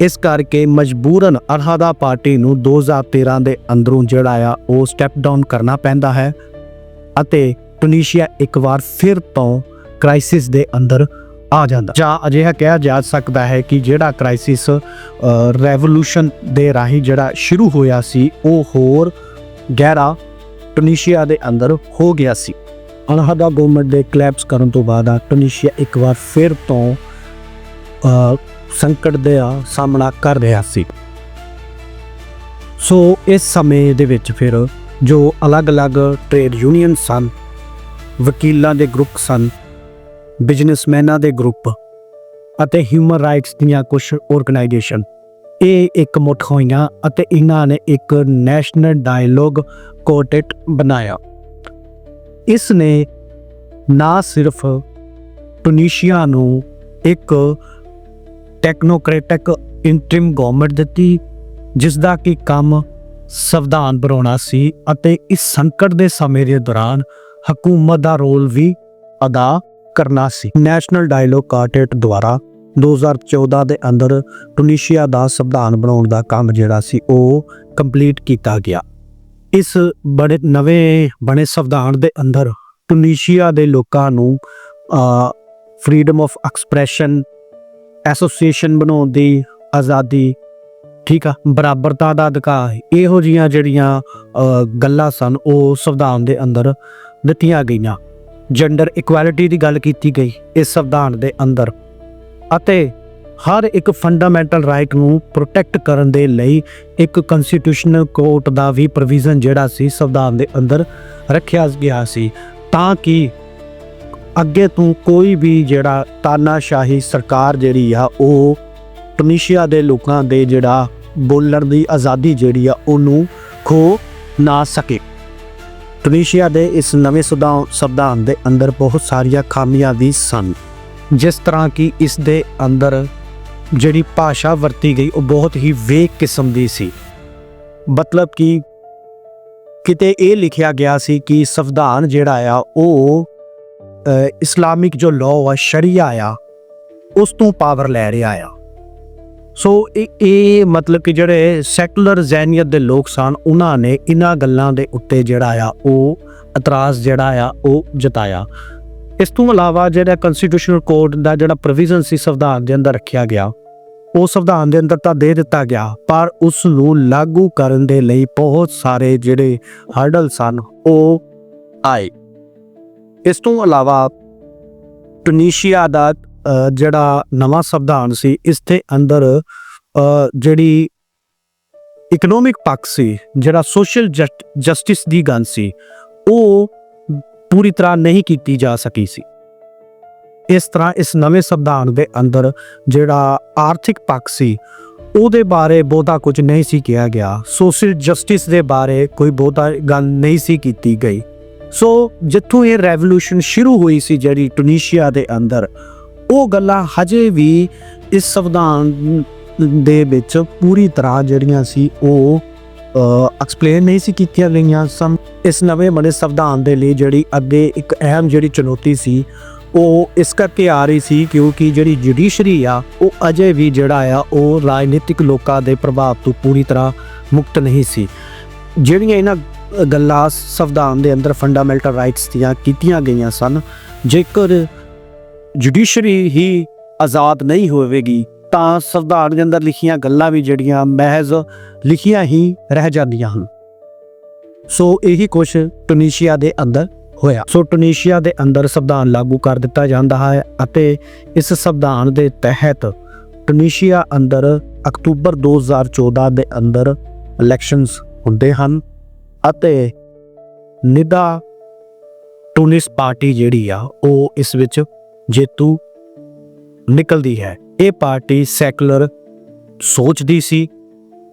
ਇਸ ਕਰਕੇ ਮਜਬੂਰਨ ਅਨਹਦਾ ਪਾਰਟੀ ਨੂੰ 2013 ਦੇ ਅੰਦਰੋਂ ਜਿਹੜਾ ਆ, ਉਹ ਸਟੈਪ ਡਾਊਨ ਕਰਨਾ ਪੈਂਦਾ ਹੈ ਅਤੇ ਟੂਨੀਸ਼ੀਆ ਇੱਕ ਵਾਰ ਫਿਰ ਤੋਂ ਕ੍ਰਾਈਸਿਸ ਦੇ ਅੰਦਰ ਆ ਜਾਂਦਾ। ਜਾਂ ਅਜਿਹਾ ਕਿਹਾ ਜਾ ਸਕਦਾ ਹੈ ਕਿ ਜਿਹੜਾ ਕ੍ਰਾਈਸਿਸ ਰੈਵੋਲੂਸ਼ਨ ਦੇ ਰਾਹੀਂ ਜਿਹੜਾ ਸ਼ੁਰੂ ਹੋਇਆ ਸੀ ਉਹ ਹੋਰ ਗਹਿਰਾ ਟੂਨੀਸ਼ੀਆ ਦੇ ਅੰਦਰ ਹੋ ਗਿਆ ਸੀ। ਅਨਹਦਾ ਗਵਰਨਮੈਂਟ ਦੇ ਕਲੈਪਸ ਕਰਨ ਤੋਂ ਬਾਅਦ ਆ ਟੂਨੀਸ਼ੀਆ ਇੱਕ ਵਾਰ ਫਿਰ ਤੋਂ ਅ, ਸੰਕਟ ਦਾ ਸਾਹਮਣਾ ਕਰ ਰਿਹਾ ਸੀ। ਸੋ ਇਸ ਸਮੇਂ ਦੇ ਵਿੱਚ ਫਿਰ ਜੋ ਅਲੱਗ-ਅਲੱਗ ਟ੍ਰੇਡ ਯੂਨੀਅਨ ਸਨ ਵਕੀਲਾਂ ਦੇ ਗਰੁੱਪ ਸਨ, ਬਿਜ਼ਨਸਮੈਨਾਂ ਦੇ ਗਰੁੱਪ ਅਤੇ ਹਿਊਮਨ ਰਾਈਟਸ ਦੀਆਂ ਕੁਝ ਆਰਗੇਨਾਈਜੇਸ਼ਨ ਇਹ ਇੱਕ ਮੁੱਠ ਹੋਈਆਂ ਅਤੇ ਇਹਨਾਂ ਨੇ ਇੱਕ ਨੈਸ਼ਨਲ ਡਾਇਲੋਗ ਕੋਟੇਟ ਬਣਾਇਆ। ਇਸ ਨੇ ਨਾ ਸਿਰਫ ਟੂਨੀਸ਼ੀਆ ਨੂੰ ਇੱਕ ਟੈਕਨੋਕ੍ਰੈਟਿਕ ਇੰਟਰਿਮ ਗਵਰਨਮੈਂਟ ਦਿੱਤੀ ਜਿਸ ਦਾ ਕਿ ਕੰਮ ਸੰਵਿਧਾਨ ਬਣਾਉਣਾ ਸੀ ਅਤੇ ਇਸ ਸੰਕਟ ਦੇ ਸਮੇਂ ਦੇ ਦੌਰਾਨ ਹਕੂਮਤ ਦਾ ਰੋਲ ਵੀ ਅਦਾ ਕਰਨਾ ਸੀ। ਨੈਸ਼ਨਲ ਡਾਇਲੋਗ ਕਾਰਟੇਟ ਦੁਆਰਾ 2014 ਦੇ ਅੰਦਰ ਟੁਨੀਸ਼ੀਆ ਦਾ ਸੰਵਿਧਾਨ ਬਣਾਉਣ ਦਾ ਕੰਮ ਜਿਹੜਾ ਸੀ, ਉਹ ਕੰਪਲੀਟ ਕੀਤਾ ਗਿਆ। ਇਸ ਬੜੇ ਨਵੇਂ, ਬਣੇ ਸੰਵਿਧਾਨ ਦੇ ਅੰਦਰ ਟੂਨੀਸ਼ੀਆ ਦੇ ਲੋਕਾਂ ਨੂੰ ਫਰੀडम ਆਫ ਐਕਸਪ੍ਰੈਸ਼ਨ ਐਸੋਸੀਏਸ਼ਨ ਬਣਾਉਣ ਦੀ ਆਜ਼ਾਦੀ, ਠੀਕ ਆ, ਬਰਾਬਰਤਾ ਦਾ ਅਧਿਕਾਰ, ਇਹੋ ਜੀਆਂ ਜਿਹੜੀਆਂ ਗੱਲਾਂ ਸਨ, ਉਹ ਸੰਵਿਧਾਨ ਦੇ ਅੰਦਰ ਦਿੱਤੀਆਂ ਗਈਆਂ। ਜੈਂਡਰ ਇਕੁਐਲਿਟੀ ਦੀ ਗੱਲ ਕੀਤੀ ਗਈ ਇਸ ਸੰਵਿਧਾਨ ਦੇ ਅੰਦਰ। ਅਤੇ ਹਰ ਇੱਕ ਫੰਡਾਮੈਂਟਲ ਰਾਈਟ ਨੂੰ ਪ੍ਰੋਟੈਕਟ ਕਰਨ ਦੇ ਲਈ ਇੱਕ ਕਨਸਟੀਟਿਊਸ਼ਨਲ ਕੋਰਟ ਦਾ ਵੀ ਪ੍ਰੋਵੀਜ਼ਨ ਜਿਹੜਾ ਸੀ ਸੰਵਿਧਾਨ ਦੇ ਅੰਦਰ ਰੱਖਿਆ ਗਿਆ ਸੀ। ਤਾਂ ਕਿ ਅੱਗੇ ਤੋਂ ਕੋਈ ਵੀ ਜਿਹੜਾ ਤਾਨਾਸ਼ਾਹੀ ਸਰਕਾਰ ਜਿਹੜੀ ਆ, ਉਹ ਟੂਨੀਸ਼ੀਆ ਦੇ ਲੋਕਾਂ ਦੇ ਜਿਹੜਾ ਬੋਲਣ ਦੀ ਆਜ਼ਾਦੀ ਜਿਹੜੀ ਆ, ਉਹਨੂੰ ਖੋ ਨਾ ਸਕੇ। ਟੂਨੀਸ਼ੀਆ ਦੇ ਇਸ ਨਵੇਂ ਸੁਧਾਨ ਸੰਵਿਧਾਨ ਦੇ ਅੰਦਰ ਬਹੁਤ ਸਾਰੀਆਂ ਖਾਮੀਆਂ ਵੀ ਸਨ। ਜਿਸ ਤਰ੍ਹਾਂ ਕਿ ਇਸ ਦੇ ਅੰਦਰ ਜਿਹੜੀ ਭਾਸ਼ਾ ਵਰਤੀ ਗਈ, ਉਹ ਬਹੁਤ ਹੀ ਵੇਕ ਕਿਸਮ ਦੀ ਸੀ। ਮਤਲਬ ਕਿ ਕਿਤੇ ਇਹ ਲਿਖਿਆ ਗਿਆ ਸੀ ਕਿ ਸੰਵਿਧਾਨ ਜਿਹੜਾ ਆ, ਉਹ ਇਸਲਾਮਿਕ ਜੋ ਲਾਅ ਆ, ਸ਼ਰੀਆ ਆ, ਉਸ ਤੋਂ ਪਾਵਰ ਲੈ ਰਿਹਾ ਆ। ਸੋ ਇਹ ਇਹ ਮਤਲਬ ਕਿ ਜਿਹੜੇ ਸੈਕੂਲਰ ਜ਼ੈਨੀਅਤ ਦੇ ਲੋਕ ਸਨ, ਉਹਨਾਂ ਨੇ ਇਹਨਾਂ ਗੱਲਾਂ ਦੇ ਉੱਤੇ ਜਿਹੜਾ ਆ, ਉਹ ਇਤਰਾਜ਼ ਜਿਹੜਾ ਆ, ਉਹ ਜਤਾਇਆ। ਇਸ ਤੋਂ ਇਲਾਵਾ ਜਿਹੜਾ ਕਨਸਟੀਟਿਊਸ਼ਨਲ ਕੋਡ ਦਾ ਜਿਹੜਾ ਪ੍ਰੋਵੀਜ਼ਨ ਸੀ ਸੰਵਿਧਾਨ ਦੇ ਅੰਦਰ ਰੱਖਿਆ ਗਿਆ, ਉਹ ਸੰਵਿਧਾਨ ਦੇ ਅੰਦਰ ਤਾਂ ਦੇ ਦਿੱਤਾ ਗਿਆ, ਪਰ ਉਸ ਨੂੰ ਲਾਗੂ ਕਰਨ ਦੇ ਲਈ ਬਹੁਤ ਸਾਰੇ ਜਿਹੜੇ ਹਰਡਲ ਸਨ, ਉਹ ਆਏ। ਇਸ ਤੋਂ ਇਲਾਵਾ ਟੂਨੀਸ਼ੀਆ ਦਾ ਜਿਹੜਾ ਨਵਾਂ ਸੰਵਿਧਾਨ ਸੀ ਇਸ ਦੇ ਅੰਦਰ ਅ, ਜਿਹੜੀ ਇਕਨੋਮਿਕ ਪੱਖ ਸੀ ਜਿਹੜਾ ਸੋਸ਼ਲ ਜਸਟਿਸ ਦੀ ਗੱਲ ਸੀ ਉਹ ਪੂਰੀ ਤਰ੍ਹਾਂ ਨਹੀਂ ਕੀਤੀ ਜਾ ਸਕੀ ਸੀ। ਇਸ ਤਰ੍ਹਾਂ ਇਸ ਨਵੇਂ ਸੰਵਿਧਾਨ ਦੇ ਅੰਦਰ ਜਿਹੜਾ ਆਰਥਿਕ ਪੱਖ ਸੀ ਉਹਦੇ ਬਾਰੇ ਬਹੁਤਾ ਕੁਝ ਨਹੀਂ ਸੀ ਕਿਹਾ ਗਿਆ। ਸੋਸ਼ਲ ਜਸਟਿਸ ਦੇ ਬਾਰੇ ਕੋਈ ਬਹੁਤਾ ਗੱਲ ਨਹੀਂ ਸੀ ਕੀਤੀ ਗਈ। ਸੋ ਜਿੱਥੋਂ ਇਹ ਰੈਵੋਲੂਸ਼ਨ ਸ਼ੁਰੂ ਹੋਈ ਸੀ ਜਿਹੜੀ ਟੁਨੀਸ਼ੀਆ ਦੇ ਅੰਦਰ ਉਹ ਗੱਲਾਂ ਹਜੇ ਵੀ ਇਸ ਸੰਵਿਧਾਨ ਦੇ ਵਿੱਚ ਪੂਰੀ ਤਰ੍ਹਾਂ ਜਿਹੜੀਆਂ ਸੀ ਉਹ ਐਕਸਪਲੇਨ ਨਹੀਂ ਸੀ ਕੀਤੀਆਂ ਗਈਆਂ ਸਨ। ਇਸ ਨਵੇਂ ਬਣੇ ਸੰਵਿਧਾਨ ਦੇ ਲਈ ਜਿਹੜੀ ਅੱਗੇ ਇੱਕ ਅਹਿਮ ਜਿਹੜੀ ਚੁਣੌਤੀ ਸੀ, ਉਹ ਇਸ ਕਰਕੇ ਆ ਰਹੀ ਸੀ ਕਿਉਂਕਿ ਜਿਹੜੀ ਜੁਡੀਸ਼ਰੀ ਆ, ਉਹ ਅਜੇ ਵੀ ਜਿਹੜਾ ਆ, ਉਹ ਰਾਜਨੀਤਿਕ ਲੋਕਾਂ ਦੇ ਪ੍ਰਭਾਵ ਤੋਂ ਪੂਰੀ ਤਰ੍ਹਾਂ ਮੁਕਤ ਨਹੀਂ ਸੀ। ਜਿਹੜੀਆਂ ਇਹਨਾਂ ਗੱਲਾਂ ਸੰਵਿਧਾਨ ਦੇ ਅੰਦਰ ਫੰਡਾਮੈਂਟਲ ਰਾਈਟਸ ਦੀਆਂ ਕੀਤੀਆਂ ਗਈਆਂ ਸਨ, ਜੇਕਰ ਜੁਡੀਸ਼ਰੀ ਹੀ ਆਜ਼ਾਦ ਨਹੀਂ ਹੋਵੇਗੀ, ਤਾਂ ਸੰਵਿਧਾਨ ਦੇ ਅੰਦਰ ਲਿਖੀਆਂ ਗੱਲਾਂ ਵੀ ਜਿਹੜੀਆਂ ਮਹਿਜ਼ ਲਿਖੀਆਂ ਹੀ ਰਹਿ ਜਾਂਦੀਆਂ ਹਨ। ਸੋ ਇਹੀ ਕੁਝ ਟੁਨੀਸ਼ੀਆ ਦੇ ਅੰਦਰ ਹੋਇਆ। ਸੋ ਟੁਨੀਸ਼ੀਆ ਦੇ ਅੰਦਰ ਸੰਵਿਧਾਨ ਲਾਗੂ ਕਰ ਦਿੱਤਾ ਜਾਂਦਾ ਹੈ ਅਤੇ ਇਸ ਸੰਵਿਧਾਨ ਦੇ ਤਹਿਤ ਟੁਨੀਸ਼ੀਆ ਅੰਦਰ ਅਕਤੂਬਰ 2014 ਦੇ ਅੰਦਰ ਇਲੈਕਸ਼ਨਸ ਹੁੰਦੇ ਹਨ ਅਤੇ ਨਿਦਾ ਟੂਨਿਸ ਪਾਰਟੀ ਜਿਹੜੀ ਆ, ਉਹ ਇਸ ਵਿੱਚ ਜੇਤੂ ਨਿਕਲਦੀ ਹੈ। ਇਹ ਪਾਰਟੀ ਸੈਕੂਲਰ ਸੋਚਦੀ ਸੀ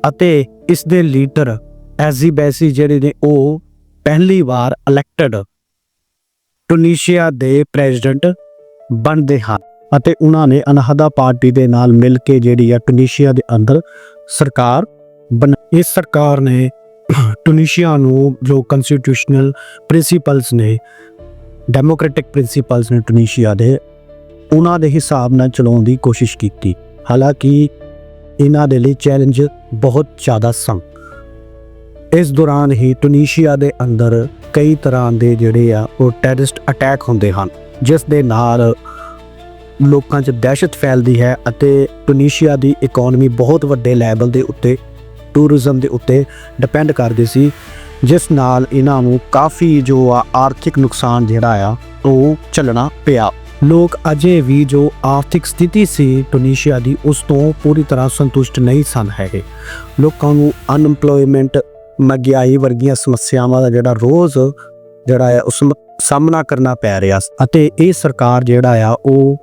ਅਤੇ ਇਸ ਦੇ ਲੀਡਰ ਐਜ਼ੀਬੈਸੀ ਜਿਹੜੇ ਨੇ, ਉਹ ਪਹਿਲੀ ਵਾਰ ਇਲੈਕਟਡ ਟੁਨੀਸ਼ੀਆ ਦੇ ਪ੍ਰੈਜ਼ੀਡੈਂਟ ਬਣਦੇ ਹਨ ਅਤੇ ਉਹਨਾਂ ਨੇ ਅਨਹਦਾ ਪਾਰਟੀ ਦੇ ਨਾਲ ਮਿਲ ਕੇ ਜਿਹੜੀ ਹੈ ਟੁਨੀਸ਼ੀਆ ਦੇ ਅੰਦਰ ਸਰਕਾਰ ਬਣ ਇਸ ਸਰਕਾਰ ਨੇ ਟੁਨੀਸ਼ੀਆ ਨੂੰ ਜੋ ਕਨਸਟੀਟਿਊਸ਼ਨਲ ਪ੍ਰਿੰਸੀਪਲਸ ਨੇ ਡੈਮੋਕ੍ਰੈਟਿਕ ਪ੍ਰਿੰਸੀਪਲਸ ਨੇ ਟੁਨੀਸ਼ੀਆ ਦੇ ਉਹਨਾਂ ਦੇ ਹਿਸਾਬ ਨਾਲ ਚਲਾਉਣ ਦੀ ਕੋਸ਼ਿਸ਼ ਕੀਤੀ। ਹਾਲਾਂਕਿ ਇਹਨਾਂ ਦੇ ਲਈ ਚੈਲੰਜ ਬਹੁਤ ਜ਼ਿਆਦਾ ਸਨ। ਇਸ ਦੌਰਾਨ ਹੀ ਟੁਨੀਸ਼ੀਆ ਦੇ ਅੰਦਰ ਕਈ ਤਰ੍ਹਾਂ ਦੇ ਜਿਹੜੇ ਆ, ਉਹ ਟੈਰਰਿਸਟ ਅਟੈਕ ਹੁੰਦੇ ਹਨ, ਜਿਸ ਦੇ ਨਾਲ ਲੋਕਾਂ 'ਚ ਦਹਿਸ਼ਤ ਫੈਲਦੀ ਹੈ ਅਤੇ ਟੁਨੀਸ਼ੀਆ ਦੀ ਇਕਨੋਮੀ ਬਹੁਤ ਵੱਡੇ ਲੈਵਲ ਦੇ ਉੱਤੇ ਟੂਰਿਜ਼ਮ ਦੇ ਉੱਤੇ ਡਿਪੈਂਡ ਕਰਦੀ ਸੀ। ਜਿਸ ਨਾਲ ਇਹਨਾਂ ਨੂੰ ਕਾਫੀ ਜੋ ਆ ਆਰਥਿਕ ਨੁਕਸਾਨ ਜਿਹੜਾ ਆ, ਉਹ ਚੱਲਣਾ ਪਿਆ। ਲੋਕ ਅਜੇ ਵੀ ਜੋ ਆਰਥਿਕ ਸਥਿਤੀ ਸੀ ਟੁਨੀਸ਼ੀਆ ਦੀ, ਉਸ ਤੋਂ ਪੂਰੀ ਤਰ੍ਹਾਂ ਸੰਤੁਸ਼ਟ ਨਹੀਂ ਸਨ ਹੈਗੇ। ਲੋਕਾਂ ਨੂੰ ਅਨਐਮਪਲੋਇਮੈਂਟ ਮਹਿੰਗਾਈ ਵਰਗੀਆਂ ਸਮੱਸਿਆਵਾਂ ਦਾ ਜਿਹੜਾ ਰੋਜ਼ ਜਿਹੜਾ ਹੈ ਉਸ ਮ- ਸਾਹਮਣਾ ਕਰਨਾ ਪੈ ਰਿਹਾ ਅਤੇ ਇਹ ਸਰਕਾਰ ਜਿਹੜਾ ਆ, ਉਹ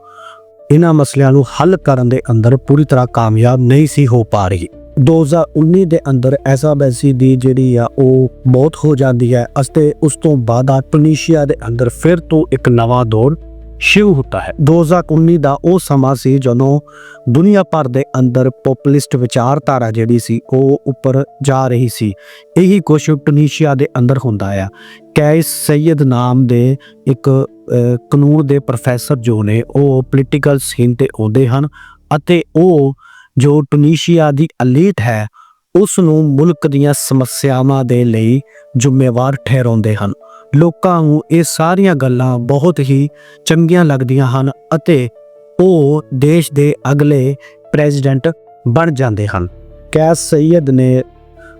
ਇਹਨਾਂ ਮਸਲਿਆਂ ਨੂੰ ਹੱਲ ਕਰਨ ਦੇ ਅੰਦਰ ਪੂਰੀ ਤਰ੍ਹਾਂ ਕਾਮਯਾਬ ਨਹੀਂ ਸੀ ਹੋ ਪਾ ਰਹੀ। 2019 ਦੇ ਅੰਦਰ ਐਸਾ ਬੈਸੀ ਦੀ ਜਿਹੜੀ ਆ, ਉਹ ਮੌਤ ਹੋ ਜਾਂਦੀ ਹੈ। ਅਤੇ ਉਸ ਤੋਂ ਬਾਅਦ ਆ ਟੁਨੀਸ਼ੀਆ ਦੇ ਅੰਦਰ ਫਿਰ ਤੋਂ ਇੱਕ ਨਵਾਂ ਦੌਰ ਸ਼ੁਰੂ ਹੁੰਦਾ ਹੈ। 2019 ਦਾ ਉਹ ਸਮਾਂ ਸੀ ਜਦੋਂ ਦੁਨੀਆ ਭਰ ਦੇ ਅੰਦਰ ਪੋਪੁਲਿਸਟ ਵਿਚਾਰਧਾਰਾ ਜਿਹੜੀ ਸੀ, ਉਹ ਉੱਪਰ ਜਾ ਰਹੀ ਸੀ। ਇਹੀ ਕੁਝ ਟੁਨੀਸ਼ੀਆ ਦੇ ਅੰਦਰ ਹੁੰਦਾ ਆ। ਕੈਸ ਸੈਯਦ ਨਾਮ ਦੇ ਇੱਕ ਕਾਨੂੰਨ ਦੇ ਪ੍ਰੋਫੈਸਰ ਜੋ ਨੇ, ਉਹ ਪੋਲੀਟੀਕਲ ਸੀਨ ਤੇ ਆਉਂਦੇ ਹਨ ਅਤੇ ਉਹ ਜੋ ਟੁਨੀਸ਼ੀਆ ਦੀ ਅਲੀਟ ਹੈ ਉਸ ਨੂੰ ਮੁਲਕ ਦੀਆਂ ਸਮੱਸਿਆਵਾਂ ਦੇ ਲਈ ਜ਼ਿੰਮੇਵਾਰ ਠਹਿਰਾਉਂਦੇ ਹਨ। ਲੋਕਾਂ ਨੂੰ ਇਹ ਸਾਰੀਆਂ ਗੱਲਾਂ ਬਹੁਤ ਹੀ ਚੰਗੀਆਂ ਲੱਗਦੀਆਂ ਹਨ ਅਤੇ ਉਹ ਦੇਸ਼ ਦੇ ਅਗਲੇ ਪ੍ਰੈਜ਼ੀਡੈਂਟ ਬਣ ਜਾਂਦੇ ਹਨ। ਕੈਸ ਸੈਯਦ ਨੇ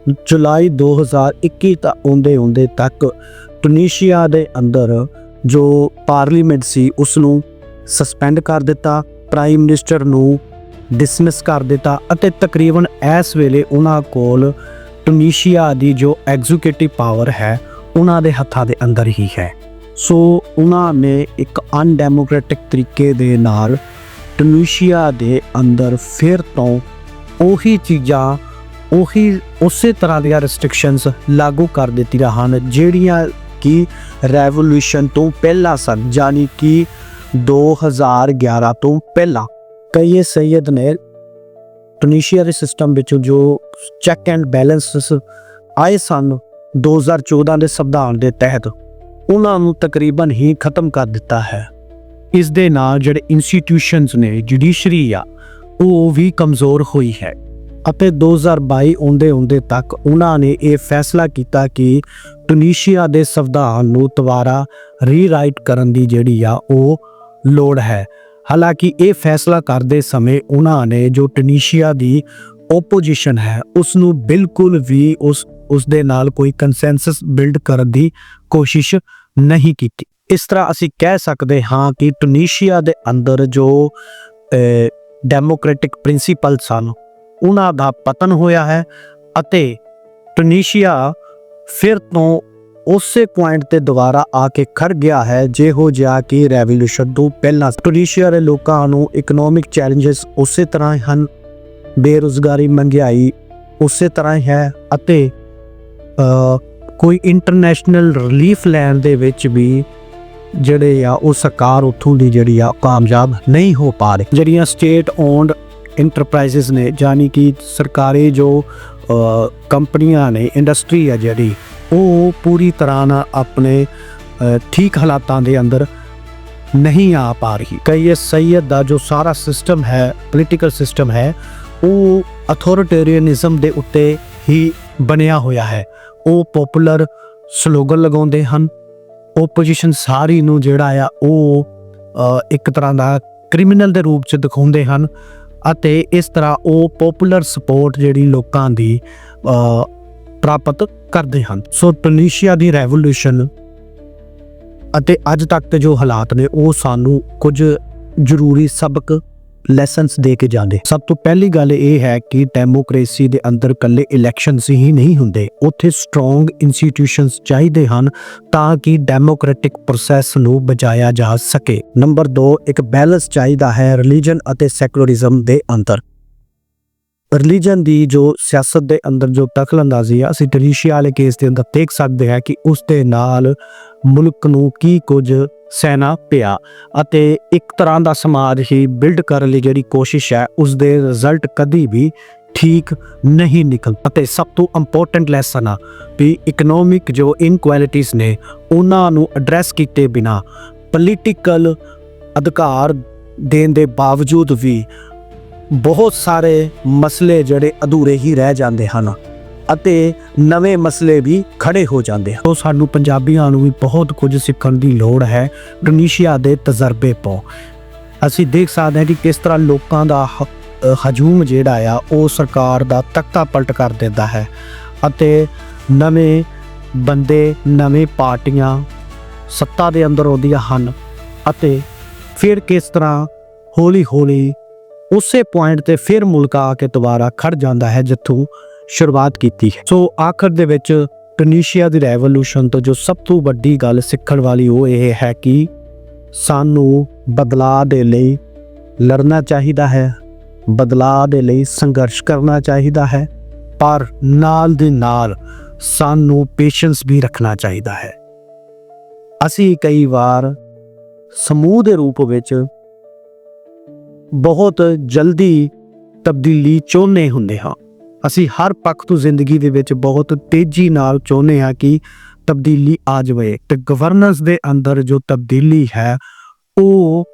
ਜੁਲਾਈ 2021 ਤੱਕ ਆਉਂਦੇ ਆਉਂਦੇ ਤੱਕ ਟੁਨੀਸ਼ੀਆ ਦੇ ਅੰਦਰ ਜੋ ਪਾਰਲੀਮੈਂਟ ਸੀ ਉਸ ਨੂੰ ਸਸਪੈਂਡ ਕਰ ਦਿੱਤਾ। ਪ੍ਰਾਈਮ ਮਿਨਿਸਟਰ ਨੂੰ ਡਿਸਮਿਸ ਕਰ ਦਿੱਤਾ ਅਤੇ ਤਕਰੀਬਨ ਇਸ ਵੇਲੇ ਉਹਨਾਂ ਕੋਲ ਟੁਨੀਸ਼ੀਆ ਦੀ ਜੋ ਐਗਜ਼ੀਕਿਊਟਿਵ ਪਾਵਰ ਹੈ, ਉਹਨਾਂ ਦੇ ਹੱਥਾਂ ਦੇ ਅੰਦਰ ਹੀ ਹੈ। ਸੋ ਉਹਨਾਂ ਨੇ ਇੱਕ ਅਨਡੈਮੋਕ੍ਰੈਟਿਕ ਤਰੀਕੇ ਦੇ ਨਾਲ ਟੁਨੀਸ਼ੀਆ ਦੇ ਅੰਦਰ ਫਿਰ ਤੋਂ ਉਹੀ ਚੀਜ਼ਾਂ, ਉਹੀ, ਉਸੇ ਤਰ੍ਹਾਂ ਦੀਆਂ ਰੈਸਟ੍ਰਿਕਸ਼ਨਸ ਲਾਗੂ ਕਰ ਦਿੱਤੀਆਂ ਹਨ, ਜਿਹੜੀਆਂ ਕਿ ਰੈਵੋਲੂਸ਼ਨ ਤੋਂ ਪਹਿਲਾਂ ਸਨ ਯਾਨੀ ਕਿ 2011 ਤੋਂ ਪਹਿਲਾਂ। ਕਈਏ ਸੈਯਦ ਨੇ ਟੁਨੀਸ਼ੀਆ ਦੇ ਸਿਸਟਮ ਵਿੱਚ ਜੋ ਚੈੱਕ ਐਂਡ ਬੈਲੈਂਸਸ ਆਏ ਸਨ 2014 ਦੇ ਸੰਵਿਧਾਨ ਦੇ ਤਹਿਤ, ਉਹਨਾਂ ਨੂੰ ਤਕਰੀਬਨ ਹੀ ਖਤਮ ਕਰ ਦਿੱਤਾ ਹੈ। ਇਸ ਦੇ ਨਾਲ ਜਿਹੜੇ ਇੰਸਟੀਟਿਊਸ਼ਨਸ ਨੇ ਜੁਡੀਸ਼ਰੀ ਆ, ਉਹ ਵੀ ਕਮਜ਼ੋਰ ਹੋਈ ਹੈ। ਅਤੇ 2022 ਆਉਂਦੇ ਆਉਂਦੇ ਤੱਕ ਉਹਨਾਂ ਨੇ ਇਹ ਫੈਸਲਾ ਕੀਤਾ ਕਿ ਟੁਨੀਸ਼ੀਆ ਦੇ ਸੰਵਿਧਾਨ ਨੂੰ ਦੁਬਾਰਾ ਰੀਰਾਈਟ ਕਰਨ ਦੀ ਜਿਹੜੀ ਆ, ਉਹ ਲੋੜ ਹੈ। ਹਾਲਾਂਕਿ ਇਹ ਫੈਸਲਾ ਕਰਦੇ ਸਮੇਂ ਉਹਨਾਂ ਨੇ ਜੋ ਟੁਨੀਸ਼ੀਆ ਦੀ ਓਪੋਜੀਸ਼ਨ ਹੈ ਉਸ ਨੂੰ ਬਿਲਕੁਲ ਵੀ ਉਸ ਉਸ ਦੇ ਨਾਲ ਕੋਈ ਕੰਸੈਂਸਸ ਬਿਲਡ ਕਰਨ ਦੀ ਕੋਸ਼ਿਸ਼ ਨਹੀਂ ਕੀਤੀ। ਇਸ ਤਰ੍ਹਾਂ ਅਸੀਂ ਕਹਿ ਸਕਦੇ ਹਾਂ ਕਿ ਟੁਨੀਸ਼ੀਆ ਦੇ ਅੰਦਰ ਜੋ ਡੈਮੋਕ੍ਰੈਟਿਕ ਪ੍ਰਿੰਸੀਪਲ ਸਨ, ਉਹਨਾਂ ਦਾ ਪਤਨ ਹੋਇਆ ਹੈ ਅਤੇ ਟੁਨੀਸ਼ੀਆ ਫਿਰ ਤੋਂ ਉਸੇ ਪੁਆਇੰਟ ਤੇ ਦੁਬਾਰਾ ਆ ਕੇ ਖੜ ਗਿਆ ਹੈ, ਜਿਹੋ ਜਿਹਾ ਕਿ ਰੈਵੋਲੂਸ਼ਨ ਤੋਂ ਪਹਿਲਾਂ ਟੁਨੀਸ਼ੀਆ ਦੇ ਲੋਕਾਂ ਨੂੰ ਇਕਨੋਮਿਕ ਚੈਲੰਜਸ ਉਸੇ ਤਰ੍ਹਾਂ ਹਨ, ਬੇਰੁਜ਼ਗਾਰੀ ਮਹਿੰਗਾਈ ਉਸੇ ਤਰ੍ਹਾਂ ਹੈ ਅਤੇ ਕੋਈ ਇੰਟਰਨੈਸ਼ਨਲ ਰਿਲੀਫ ਲੈਣ ਦੇ ਵਿੱਚ ਵੀ ਜਿਹੜੇ ਆ ਉਹ ਸਰਕਾਰ ਉੱਥੋਂ ਦੀ ਜਿਹੜੀ ਆ ਕਾਮਯਾਬ ਨਹੀਂ ਹੋ ਪਾ ਰਹੀ। ਜਿਹੜੀਆਂ ਸਟੇਟ ਓਨਡ ਇੰਟਰਪ੍ਰਾਈਜ਼ਸ ਨੇ ਯਾਨੀ ਕਿ ਸਰਕਾਰੀ ਜੋ ਕੰਪਨੀਆਂ ਨੇ ਇੰਡਸਟਰੀ ਆ ਜਿਹੜੀ ਉਹ ਪੂਰੀ ਤਰ੍ਹਾਂ ਨਾਲ ਆਪਣੇ ਠੀਕ ਹਾਲਾਤਾਂ ਦੇ ਅੰਦਰ ਨਹੀਂ ਆ ਪਾ ਰਹੀ। ਕਈ ਇਹ ਸੈਯਦ ਦਾ ਜੋ ਸਾਰਾ ਸਿਸਟਮ ਹੈ ਪੋਲੀਟੀਕਲ ਸਿਸਟਮ ਹੈ, ਉਹ ਅਥਾਰਟੇਰੀਅਨਿਜ਼ਮ ਦੇ ਉੱਤੇ ਹੀ ਬਣਿਆ ਹੋਇਆ ਹੈ। ਉਹ ਪਪੂਲਰ ਸਲੋਗਨ ਲਗਾਉਂਦੇ ਹਨ। ਓਪੋਜੀਸ਼ਨ ਸਾਰੀ ਨੂੰ ਜਿਹੜਾ ਆ, ਉਹ ਇੱਕ ਤਰ੍ਹਾਂ ਦਾ ਕ੍ਰਿਮੀਨਲ ਦੇ ਰੂਪ ਚ ਦਿਖਾਉਂਦੇ ਹਨ ਅਤੇ ਇਸ ਤਰ੍ਹਾਂ ਉਹ ਪਪੂਲਰ ਸਪੋਰਟ ਜਿਹੜੀ ਲੋਕਾਂ ਦੀ ਪ੍ਰਾਪਤ ਕਰਦੇ ਹਨ। ਸੋ ਟੂਨੀਸ਼ੀਆ ਦੀ ਰੈਵੋਲੂਸ਼ਨ ਅਤੇ ਅੱਜ ਤੱਕ ਦੇ ਜੋ ਹਾਲਾਤ ਨੇ, ਉਹ ਸਾਨੂੰ ਕੁਝ ਜ਼ਰੂਰੀ ਸਬਕ ਲੈਸਨਸ ਦੇ ਕੇ ਜਾਂਦੇ। ਸਭ ਤੋਂ ਪਹਿਲੀ ਗੱਲ ਇਹ ਹੈ ਕਿ ਡੈਮੋਕ੍ਰੇਸੀ ਦੇ ਅੰਦਰ ਕੱਲੇ ਇਲੈਕਸ਼ਨਸ ਹੀ ਨਹੀਂ ਹੁੰਦੇ। ਉੱਥੇ ਸਟਰੋਂਗ ਇੰਸਟੀਟਿਊਸ਼ਨਸ ਚਾਹੀਦੇ ਹਨ ਤਾਂ ਕਿ ਡੈਮੋਕ੍ਰੈਟਿਕ ਪ੍ਰੋਸੈਸ ਨੂੰ ਬਚਾਇਆ ਜਾ ਸਕੇ। ਨੰਬਰ 2 ਇੱਕ ਬੈਲੈਂਸ ਚਾਹੀਦਾ ਹੈ ਰਿਲੀਜੀਅਨ ਅਤੇ ਸੈਕੂਲਰਿਜ਼ਮ ਦੇ ਅੰਦਰ। ਰਿਲੀਜਨ ਦੀ ਜੋ ਸਿਆਸਤ ਦੇ ਅੰਦਰ ਜੋ ਦਖਲਅੰਦਾਜ਼ੀ ਆ, ਅਸੀਂ ਟਰੀਸ਼ੀਆ ਵਾਲੇ ਕੇਸ ਦੇ ਅੰਦਰ ਦੇਖ ਸਕਦੇ ਹਾਂ ਕਿ ਉਸ ਦੇ ਨਾਲ ਮੁਲਕ ਨੂੰ ਕੀ ਕੁਝ ਸਹਿਣਾ ਪਿਆ ਅਤੇ ਇੱਕ ਤਰ੍ਹਾਂ ਦਾ ਸਮਾਜ ਹੀ ਬਿਲਡ ਕਰਨ ਲਈ ਜਿਹੜੀ ਕੋਸ਼ਿਸ਼ ਹੈ, ਉਸ ਦੇ ਰਿਜ਼ਲਟ ਕਦੀ ਵੀ ਠੀਕ ਨਹੀਂ ਨਿਕਲ। ਅਤੇ ਸਭ ਤੋਂ ਇੰਪੋਰਟੈਂਟ ਲੈਸਨ ਆ ਵੀ ਇਕਨੋਮਿਕ ਜੋ ਇਨਕੁਐਲਿਟੀਜ਼ ਨੇ, ਉਹਨਾਂ ਨੂੰ ਐਡਰੈਸ ਕੀਤੇ ਬਿਨਾ ਪੋਲੀਟੀਕਲ ਅਧਿਕਾਰ ਦੇਣ ਦੇ ਬਾਵਜੂਦ ਵੀ ਬਹੁਤ ਸਾਰੇ ਮਸਲੇ ਜਿਹੜੇ ਅਧੂਰੇ ਹੀ ਰਹਿ ਜਾਂਦੇ ਹਨ ਅਤੇ ਨਵੇਂ ਮਸਲੇ ਵੀ ਖੜੇ ਹੋ ਜਾਂਦੇ ਹਨ। ਸੋ ਸਾਨੂੰ ਪੰਜਾਬੀਆਂ ਨੂੰ ਵੀ ਬਹੁਤ ਕੁਝ ਸਿੱਖਣ ਦੀ ਲੋੜ ਹੈ ਟੂਨੀਸ਼ੀਆ ਦੇ ਤਜਰਬੇ ਤੋਂ ਅਸੀਂ ਦੇਖ ਸਕਦੇ ਹਾਂ ਕਿ ਕਿਸ ਤਰ੍ਹਾਂ ਲੋਕਾਂ ਦਾ ਹਜੂਮ ਜਿਹੜਾ ਆ, ਉਹ ਸਰਕਾਰ ਦਾ ਤਖਤਾ ਪਲਟ ਕਰ ਦਿੰਦਾ ਹੈ ਅਤੇ ਨਵੇਂ ਬੰਦੇ, ਨਵੇਂ ਪਾਰਟੀਆਂ ਸੱਤਾ ਦੇ ਅੰਦਰ ਆਉਂਦੀਆਂ ਹਨ ਅਤੇ ਫਿਰ ਕਿਸ ਤਰ੍ਹਾਂ ਹੌਲੀ ਹੌਲੀ ਉਸੇ ਪੁਆਇੰਟ ਤੇ ਫਿਰ ਮੁਲਕ ਆ ਕੇ ਦੁਬਾਰਾ ਖੜ ਜਾਂਦਾ ਹੈ ਜਿੱਥੋਂ ਸ਼ੁਰੂਆਤ ਕੀਤੀ ਹੈ। ਸੋ ਆਖਰ ਦੇ ਵਿੱਚ ਟਨੀਸ਼ੀਆ ਦੀ ਰੈਵੋਲੂਸ਼ਨ ਤੋਂ ਜੋ ਸਭ ਤੋਂ ਵੱਡੀ ਗੱਲ ਸਿੱਖਣ ਵਾਲੀ ਉਹ ਇਹ ਹੈ ਕਿ ਸਾਨੂੰ ਬਦਲਾਅ ਦੇ ਲਈ ਲੜਨਾ ਚਾਹੀਦਾ ਹੈ, ਬਦਲਾਅ ਦੇ ਲਈ ਸੰਘਰਸ਼ ਕਰਨਾ ਚਾਹੀਦਾ ਹੈ, ਪਰ ਨਾਲ ਦੇ ਨਾਲ ਸਾਨੂੰ ਪੇਸ਼ੈਂਸ ਵੀ ਰੱਖਣਾ ਚਾਹੀਦਾ ਹੈ। ਅਸੀਂ ਕਈ ਵਾਰ ਸਮੂਹ ਦੇ ਰੂਪ ਵਿੱਚ ਬਹੁਤ ਜਲਦੀ ਤਬਦੀਲੀ ਚਾਹੁੰਦੇ ਹੁੰਦੇ ਹਾਂ। ਅਸੀਂ ਹਰ ਪੱਖ ਤੋਂ ਜ਼ਿੰਦਗੀ ਦੇ ਵਿੱਚ ਬਹੁਤ ਤੇਜ਼ੀ ਨਾਲ ਚਾਹੁੰਦੇ ਹਾਂ ਕਿ ਤਬਦੀਲੀ ਆ ਜਾਵੇ। ਤੇ ਗਵਰਨੈਂਸ ਦੇ ਅੰਦਰ ਜੋ ਤਬਦੀਲੀ ਹੈ, ਉਹ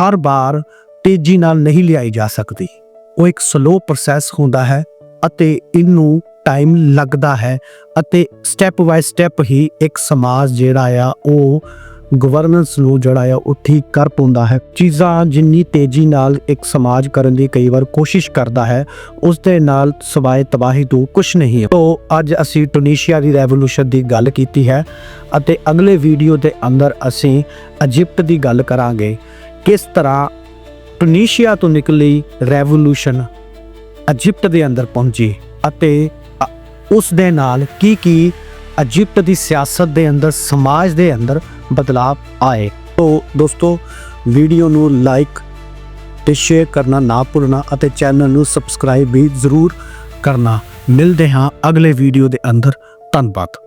ਹਰ ਵਾਰ ਤੇਜ਼ੀ ਨਾਲ ਨਹੀਂ ਲਿਆਈ ਜਾ ਸਕਦੀ। ਉਹ ਇੱਕ ਸਲੋ ਪ੍ਰੋਸੈਸ ਹੁੰਦਾ ਹੈ ਅਤੇ ਇਹਨੂੰ ਟਾਈਮ ਲੱਗਦਾ ਹੈ ਅਤੇ ਸਟੈਪ ਬਾਈ ਸਟੈਪ ਹੀ ਇੱਕ ਸਮਾਜ ਜਿਹੜਾ ਆ, ਉਹ ਗਵਰਨੈਂਸ ਨੂੰ ਜਿਹੜਾ ਆ ਉਹ ਠੀਕ ਕਰ ਪਾਉਂਦਾ ਹੈ। ਚੀਜ਼ਾਂ ਜਿੰਨੀ ਤੇਜ਼ੀ ਨਾਲ ਇੱਕ ਸਮਾਜ ਕਰਨ ਦੀ ਕਈ ਵਾਰ ਕੋਸ਼ਿਸ਼ ਕਰਦਾ ਹੈ, ਉਸ ਦੇ ਨਾਲ ਸਵਾਏ ਤਬਾਹੀ ਤੋਂ ਕੁਝ ਨਹੀਂ ਹੈ। ਤੋਂ, ਅੱਜ ਅਸੀਂ ਟੂਨੀਸ਼ੀਆ ਦੀ ਰੈਵੋਲੂਸ਼ਨ ਦੀ ਗੱਲ ਕੀਤੀ ਹੈ ਅਤੇ ਅਗਲੇ ਵੀਡੀਓ ਦੇ ਅੰਦਰ ਅਸੀਂ ਇਜਿਪਟ ਦੀ ਗੱਲ ਕਰਾਂਗੇ। ਕਿਸ ਤਰ੍ਹਾਂ ਟੂਨੀਸ਼ੀਆ ਤੋਂ ਨਿਕਲੀ ਰੈਵੋਲੂਸ਼ਨ ਇਜਿਪਟ ਦੇ ਅੰਦਰ ਪਹੁੰਚੀ ਅਤੇ ਅ- ਉਸ ਦੇ ਨਾਲ ਕੀ ਕੀ ਇਜਿਪਟ ਦੀ ਸਿਆਸਤ ਦੇ ਅੰਦਰ, ਸਮਾਜ ਦੇ ਅੰਦਰ ਬਦਲਾਅ ਆਏ। ਤੋਂ ਦੋਸਤੋ ਵੀਡੀਓ ਨੂੰ ਲਾਈਕ ਤੇ ਸ਼ੇਅਰ ਕਰਨਾ ਨਾ ਭੁੱਲਣਾ ਅਤੇ ਚੈਨਲ ਨੂੰ ਸਬਸਕ੍ਰਾਈਬ ਵੀ ਜ਼ਰੂਰ ਕਰਨਾ। ਮਿਲਦੇ ਹਾਂ ਅਗਲੇ ਵੀਡੀਓ ਦੇ ਅੰਦਰ। ਧੰਨਵਾਦ।